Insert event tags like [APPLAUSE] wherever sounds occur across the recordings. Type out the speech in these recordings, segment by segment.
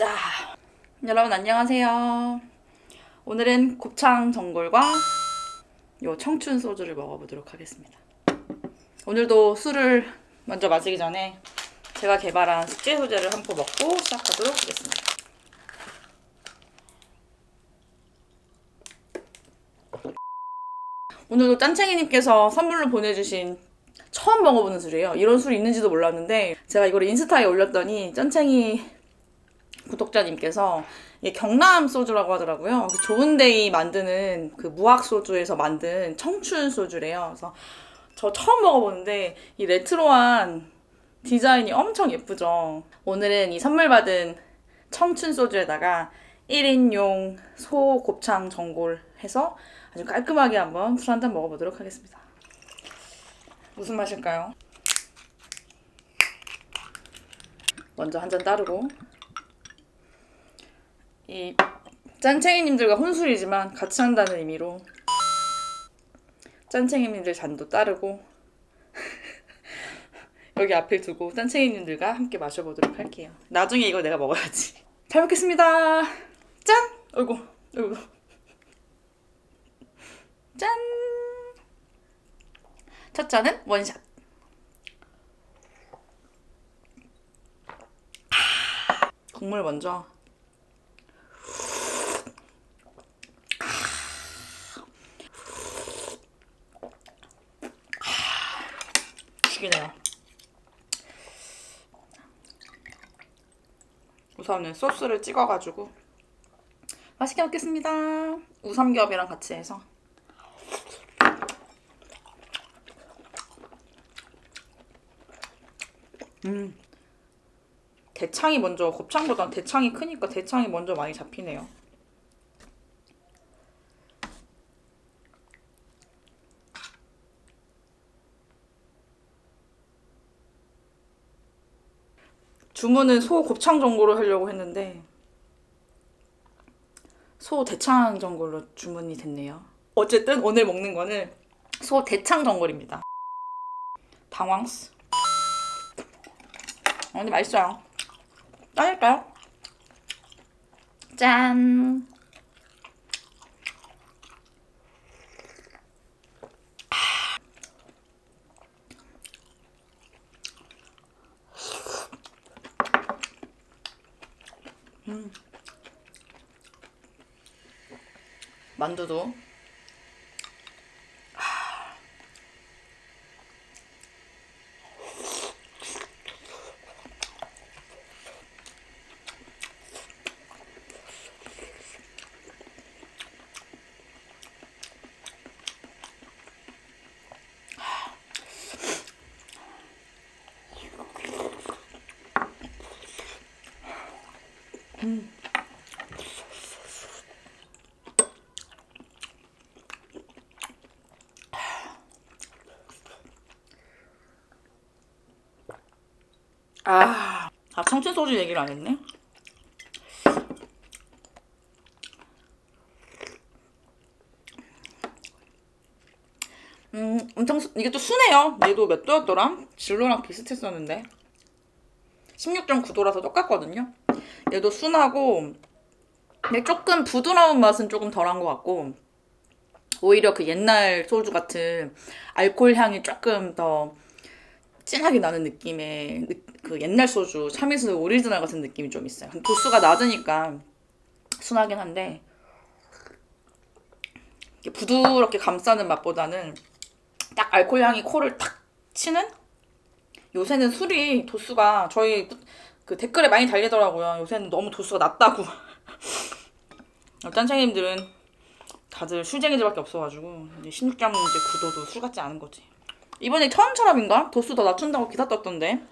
자, 여러분 안녕하세요. 오늘은 곱창 전골과 요 청춘 소주를 먹어보도록 하겠습니다. 오늘도 술을 먼저 마시기 전에 제가 개발한 숙제 소재를 한 포 먹고 시작하도록 하겠습니다. 오늘도 짠챙이님께서 선물로 보내주신 처음 먹어보는 술이에요. 이런 술이 있는지도 몰랐는데 제가 이걸 인스타에 올렸더니 짠챙이 구독자님께서 이게 경남 소주라고 하더라고요. 그 좋은데이 만드는 그 무학 소주에서 만든 청춘 소주래요. 그래서 저 처음 먹어보는데 이 레트로한 디자인이 엄청 예쁘죠. 오늘은 이 선물 받은 청춘 소주에다가 1인용 소 곱창 전골 해서 아주 깔끔하게 한번 술 한 잔 먹어보도록 하겠습니다. 무슨 맛일까요? 먼저 한 잔 따르고 이 짠챙이님들과 혼술이지만 같이 한다는 의미로 짠챙이님들 잔도 따르고 [LAUGHS] 여기 앞에 두고 짠챙이님들과 함께 마셔보도록 할게요. 나중에 이거 내가 먹어야지. 잘 먹겠습니다. 짠! 어이구, 어이구. 짠! 첫 잔은 원샷. 아, 국물 먼저. 죽이네요. 우선은 소스를 찍어가지고 맛있게 먹겠습니다. 우삼겹이랑 같이 해서. 음. 대창이 먼저 곱창보다 대창이 크니까 대창이 먼저 많이 잡히네요. 주문은 소 곱창 전골로 하려고 했는데 소 대창 전골로 주문이 됐네요. 어쨌든 오늘 먹는 거는 소 대창 전골입니다. 당황스. 어, 근데 맛있어요. 따질까요? 짠. 만두도 아, 아 청춘 소주 얘기를 안 했네. 음, 엄청 수, 이게 또 순해요. 얘도 몇 도였더라? 진로랑 비슷했었는데. 16.9도라서 똑같거든요. 얘도 순하고 근데 조금 부드러운 맛은 조금 덜한 것 같고 오히려 그 옛날 소주 같은 알코올 향이 조금 더 진하게 나는 느낌의 느- 그 옛날 소주 참이슬 오리지널 같은 느낌이 좀 있어요. 도수가 낮으니까 순하긴 한데 부드럽게 감싸는 맛보다는 딱 알코올 향이 코를 탁 치는 요새는 술이 도수가 저희 그 댓글에 많이 달리더라고요. 요새는 너무 도수가 낮다고. [LAUGHS] 짠챙이님들은 다들 술쟁이들밖에 없어가지고 이제 16점 이제 구도도 술 같지 않은 거지. 이번에 처음처럼인가? 도수 더 낮춘다고 기사 떴던데.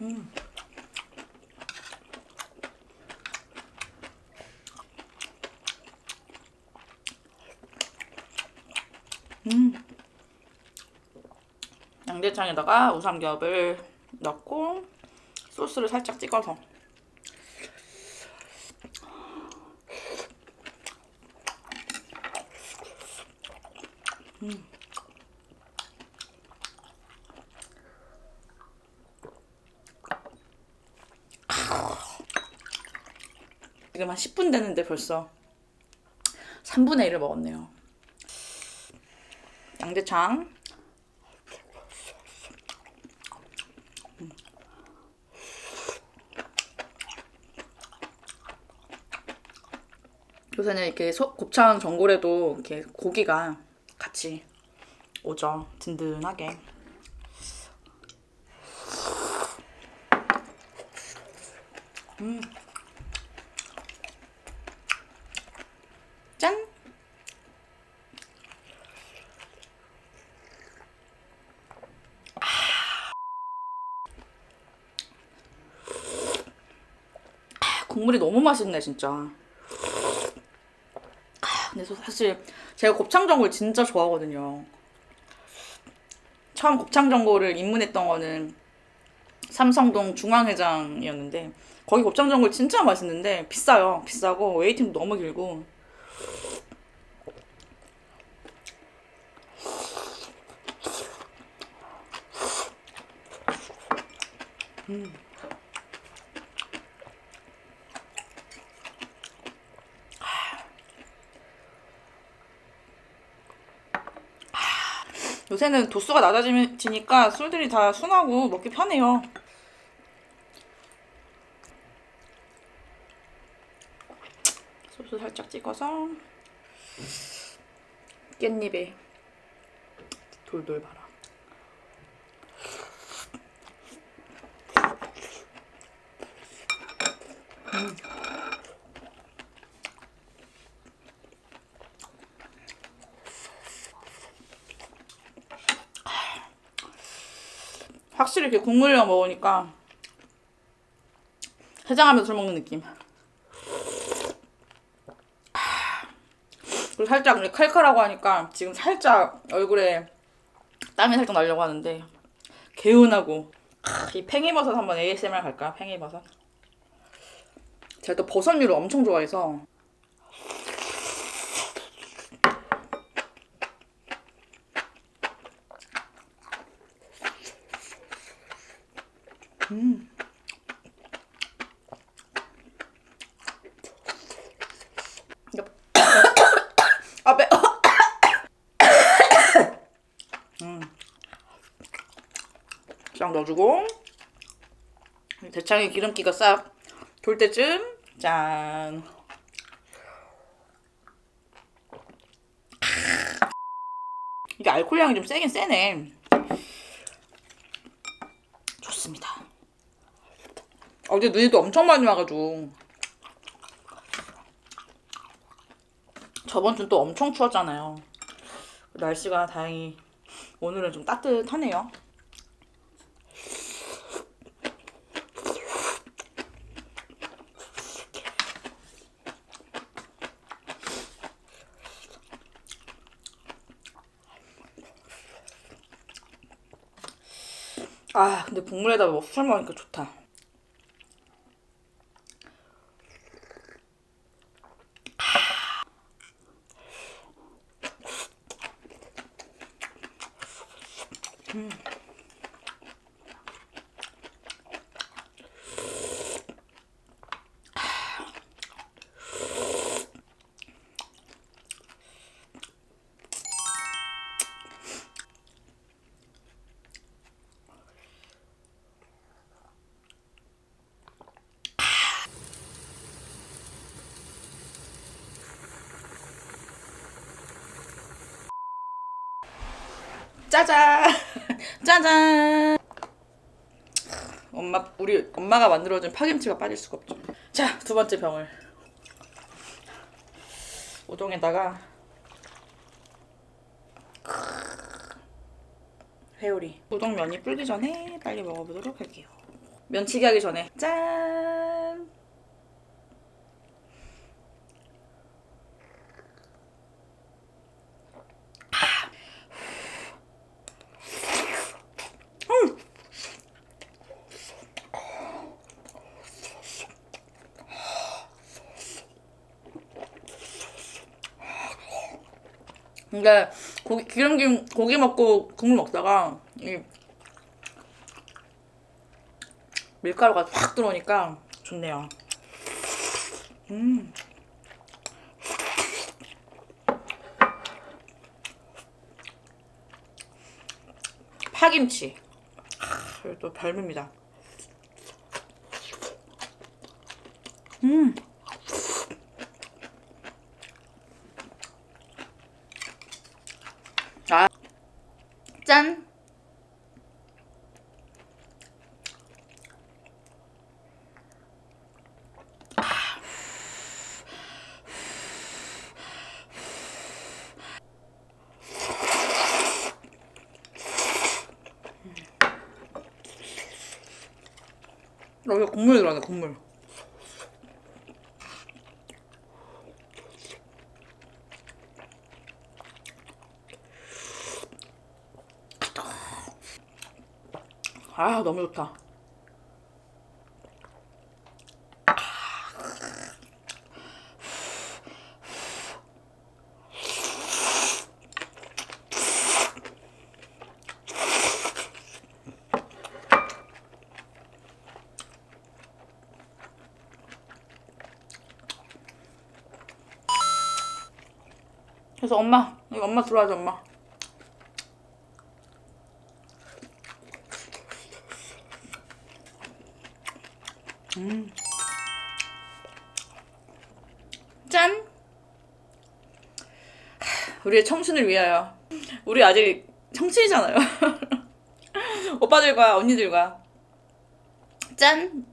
음. 음. 양대창에다가 우삼겹을 넣고 소스를 살짝 찍어서 10분 됐는데 벌써 3분의 1을 먹었네요. 양대창. 음. 요새는 이렇게 소, 곱창 전골에도 이렇게 고기가 같이 오죠. 든든하게. 음. 짠! 아, 국물이 너무 맛있네 진짜. 아, 근데 저 사실 제가 곱창 전골 진짜 좋아하거든요. 처음 곱창 전골을 입문했던 거는 삼성동 중앙회장이었는데 거기 곱창 전골 진짜 맛있는데 비싸요. 비싸고 웨이팅도 너무 길고 요새는 도수가 낮아지니까 술들이 다 순하고 먹기 편해요. 소스 살짝 찍어서 깻잎에 돌돌 말아. 확실히 이렇게 국물이랑 먹으니까 해장하면서 술 먹는 느낌. 그리고 살짝 칼칼하고 하니까 지금 살짝 얼굴에 땀이 살짝 나려고 하는데 개운하고 크, 이 팽이버섯 한번 ASMR 갈까? 팽이버섯. 제가 또 버섯류를 엄청 좋아해서 아 매. 음. 쫙 넣어주고 대창에 기름기가 싹 돌 때쯤 짠. 이게 알코올 향이 좀 세긴 세네. 좋습니다. 어제 눈이 또 엄청 많이 와가지고 저번 주는 또 엄청 추웠잖아요. 날씨가 다행히 오늘은 좀 따뜻하네요. 아, 근데 국물에다 뭐술 먹으니까 좋다. 짜잔! [LAUGHS] 짜잔! 엄마, 우리 엄마가 만들어준 파김치가 빠질 수가 없죠. 자, 두 번째 병을. 우동에다가 회오리. 우동면이 불기 전에 빨리 먹어보도록 할게요. 면치기 하기 전에 짠! 근데 고기 기름김 고기 먹고 국물 먹다가 이 밀가루가 확 들어오니까 좋네요. 음. 파김치. 아, 또 별미입니다. 음. 아. 짠. 여기 국물 들어가네 국물. 아 너무 좋다. 그래서 엄마 엄마 들어와줘 엄마. 음. 짠. 하, 우리의 청춘을 위하여. 우리 아직 청춘이잖아요. [LAUGHS] 오빠들과 언니들과 짠.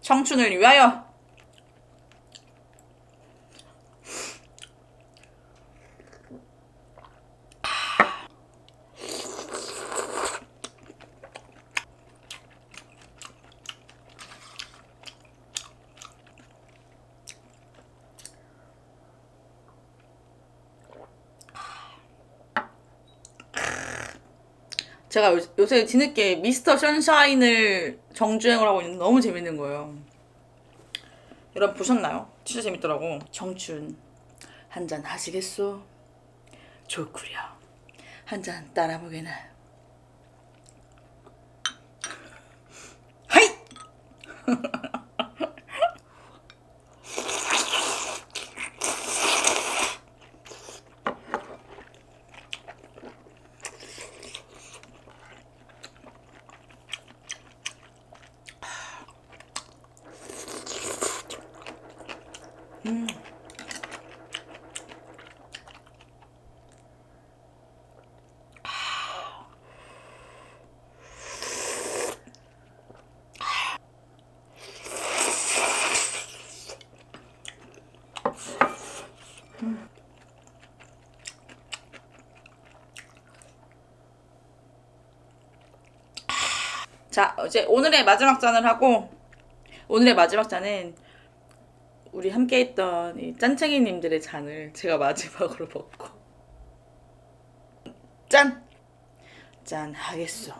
청춘을 위하여. 제가 요, 요새 뒤늦게 미스터 션샤인을 정주행을 하고 있는데 너무 재밌는 거예요. 여러분 보셨나요? 진짜 재밌더라고. 청춘 한 잔 하시겠소? 좋구려. 한 잔 따라 보게나. 하이! [LAUGHS] 자, 이제 오늘의 마지막 잔을 하고 오늘의 마지막 잔은 우리 함께 했던 이 짠챙이님들의 잔을 제가 마지막으로 먹고 짠! 짠 하겠소.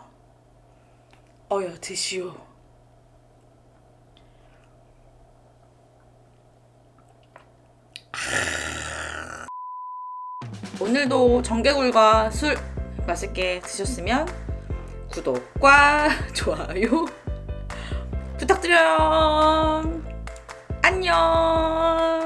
어여 드시오. 오늘도 정개굴과 술 맛있게 드셨으면 구독과 [LAUGHS] 좋아요 부탁드려요. 안녕.